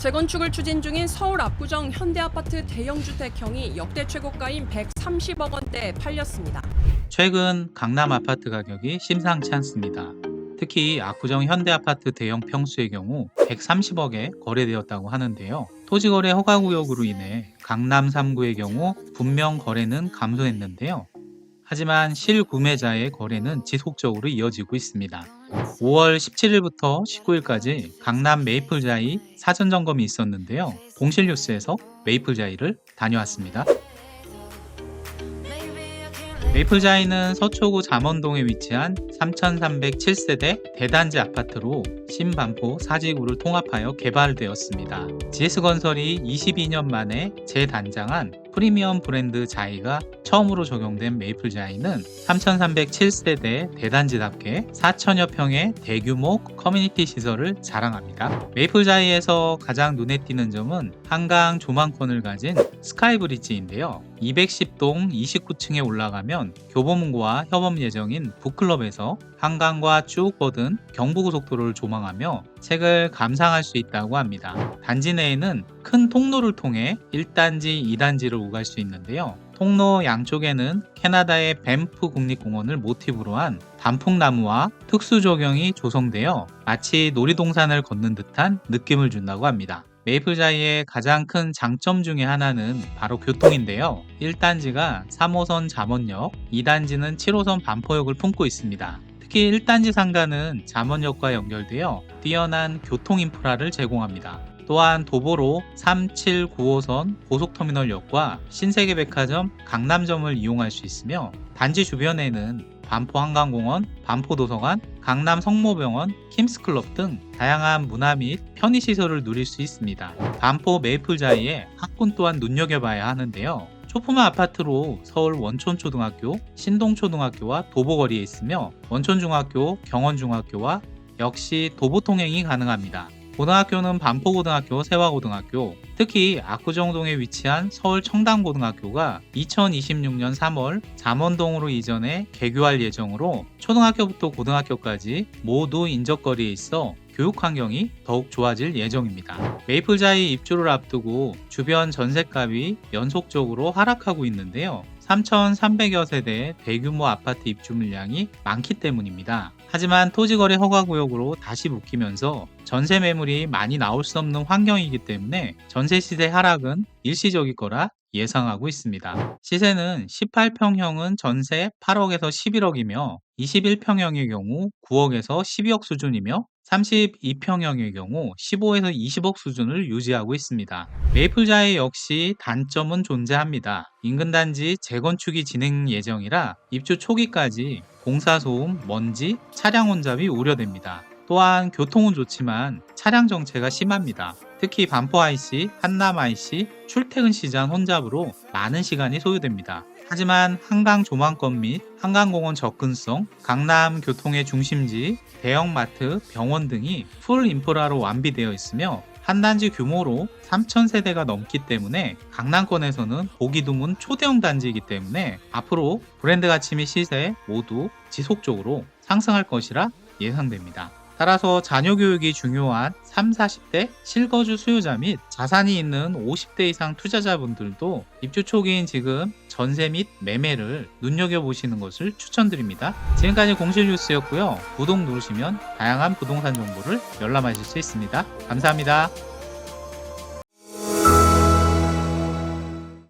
재건축을 추진 중인 서울 압구정 현대아파트 대형주택형이 역대 최고가인 130억 원대에 팔렸습니다. 최근 강남 아파트 가격이 심상치 않습니다. 특히 압구정 현대아파트 대형 평수의 경우 130억에 거래되었다고 하는데요. 토지거래 허가구역으로 인해 강남 3구의 경우 분명 거래는 감소했는데요. 하지만 실구매자의 거래는 지속적으로 이어지고 있습니다. 5월 17일부터 19일까지 강남 메이플자이 사전 점검이 있었는데요. 공실뉴스에서 메이플자이를 다녀왔습니다. 메이플자이는 서초구 잠원동에 위치한 3307세대 대단지 아파트로 신반포 사지구를 통합하여 개발되었습니다. GS건설이 22년 만에 재단장한 프리미엄 브랜드 자이가 처음으로 적용된 메이플 자이는 3307세대 대단지답게 4천여 평의 대규모 커뮤니티 시설을 자랑합니다. 메이플 자이에서 가장 눈에 띄는 점은 한강 조망권을 가진 스카이브리지인데요. 210동 29층에 올라가면 교보문고와 협업 예정인 북클럽에서 한강과 쭉 뻗은 경부고속도로를 조망하며 책을 감상할 수 있다고 합니다. 단지 내에는 큰 통로를 통해 1단지, 2단지를 오갈 수 있는데요. 통로 양쪽에는 캐나다의 밴프 국립공원을 모티브로 한 단풍나무와 특수 조경이 조성되어 마치 놀이동산을 걷는 듯한 느낌을 준다고 합니다. 메이플자이의 가장 큰 장점 중에 하나는 바로 교통인데요. 1단지가 3호선 잠원역, 2단지는 7호선 반포역을 품고 있습니다. 특히 1단지 상가는 잠원역과 연결되어 뛰어난 교통 인프라를 제공합니다. 또한 도보로 3, 7, 9호선 고속터미널역과 신세계백화점 강남점을 이용할 수 있으며 단지 주변에는 반포 한강공원, 반포도서관, 강남 성모병원, 킴스클럽 등 다양한 문화 및 편의시설을 누릴 수 있습니다. 반포 메이플자이의 학군 또한 눈여겨봐야 하는데요. 초품화 아파트로 서울 원촌초등학교, 신동초등학교와 도보거리에 있으며 원촌중학교, 경원중학교와 역시 도보 통행이 가능합니다. 고등학교는 반포고등학교, 세화고등학교, 특히 압구정동에 위치한 서울 청담고등학교가 2026년 3월 잠원동으로 이전해 개교할 예정으로 초등학교부터 고등학교까지 모두 인접거리에 있어 교육 환경이 더욱 좋아질 예정입니다. 메이플자이 입주를 앞두고 주변 전셋값이 연속적으로 하락하고 있는데요. 3,300여 세대의 대규모 아파트 입주 물량이 많기 때문입니다. 하지만 토지거래 허가구역으로 다시 묶이면서 전세 매물이 많이 나올 수 없는 환경이기 때문에 전세 시세 하락은 일시적일 거라 예상하고 있습니다. 시세는 18평형은 전세 8억에서 11억이며 21평형의 경우 9억에서 12억 수준이며 32평형의 경우 15에서 20억 수준을 유지하고 있습니다. 메이플자이 역시 단점은 존재합니다. 인근 단지 재건축이 진행 예정이라 입주 초기까지 공사 소음, 먼지, 차량 혼잡이 우려됩니다. 또한 교통은 좋지만 차량 정체가 심합니다. 특히 반포 IC, 한남 IC, 출퇴근 시장 혼잡으로 많은 시간이 소요됩니다. 하지만 한강 조망권 및 한강공원 접근성, 강남 교통의 중심지, 대형마트, 병원 등이 풀 인프라로 완비되어 있으며 한 단지 규모로 3,000세대가 넘기 때문에 강남권에서는 보기 드문 초대형 단지이기 때문에 앞으로 브랜드 가치 및 시세 모두 지속적으로 상승할 것이라 예상됩니다. 따라서 자녀 교육이 중요한 3, 40대 실거주 수요자 및 자산이 있는 50대 이상 투자자분들도 입주 초기인 지금 전세 및 매매를 눈여겨보시는 것을 추천드립니다. 지금까지 공실 뉴스였고요. 구독 누르시면 다양한 부동산 정보를 열람하실 수 있습니다. 감사합니다.